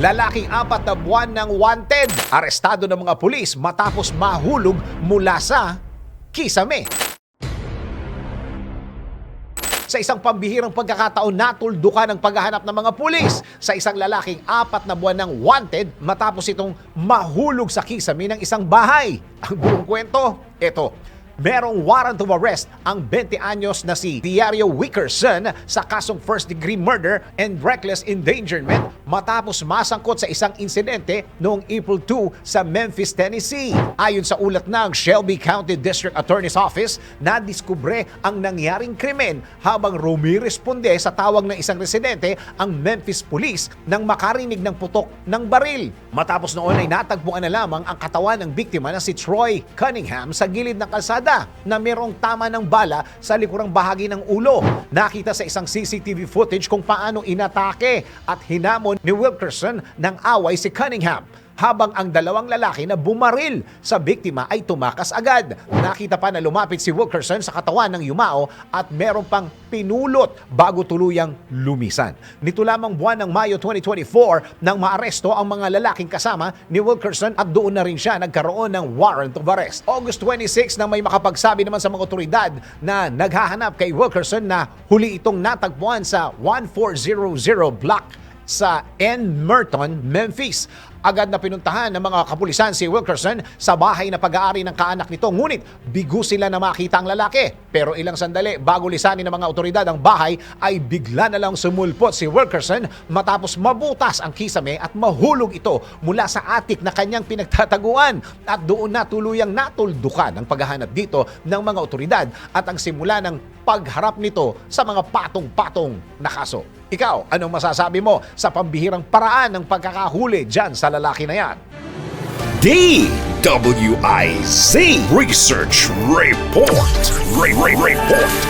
Lalaking apat na buwan ng wanted. Arestado ng mga pulis matapos mahulog mula sa kisame. Sa isang pambihirang pagkakataon, natuldukan ng paghahanap ng mga pulis sa isang lalaking apat na buwan ng wanted matapos itong mahulog sa kisame ng isang bahay. Ang buong kwento, ito. Merong warrant of arrest ang 20 anyos na si Diario Wickerson sa kasong first degree murder and reckless endangerment matapos masangkot sa isang insidente noong April 2 sa Memphis, Tennessee. Ayon sa ulat ng Shelby County District Attorney's Office, nadiskubre ang nangyaring krimen habang rumiresponde sa tawag ng isang residente ang Memphis Police nang makarinig ng putok ng baril. Matapos noon ay natagpuan na lamang ang katawan ng biktima na si Troy Cunningham sa gilid ng kalsada na merong tama ng bala sa likurang bahagi ng ulo. Nakita sa isang CCTV footage kung paano inatake at hinamon ni Wilkerson ng away si Cunningham habang ang dalawang lalaki na bumaril sa biktima ay tumakas agad. Nakita pa na lumapit si Wilkerson sa katawan ng yumao at meron pang pinulot bago tuluyang lumisan. Nito lamang buwan ng Mayo 2024 nang maaresto ang mga lalaking kasama ni Wilkerson at doon na rin siya nagkaroon ng warrant of arrest. August 26 nang may makapagsabi naman sa mga otoridad na naghahanap kay Wilkerson na huli itong natagpuan sa 1400 block sa N. Merton, Memphis. Agad na pinuntahan ng mga kapulisan si Wilkerson sa bahay na pag-aari ng kaanak nito. Ngunit bigo sila na makita ang lalaki. Pero ilang sandali bago lisanin ng mga otoridad ang bahay ay bigla na lang sumulpot si Wilkerson matapos mabutas ang kisame at mahulog ito mula sa atik na kanyang pinagtataguan. At doon na tuluyang natuldukan ang paghahanap dito ng mga otoridad at ang simula ng pagharap nito sa mga patong-patong na kaso. Ikaw, anong masasabi mo sa pambihirang paraan ng pagkakahuli dyan sa lalaki na yan? DWIZ Research Report. Re- Re- Report.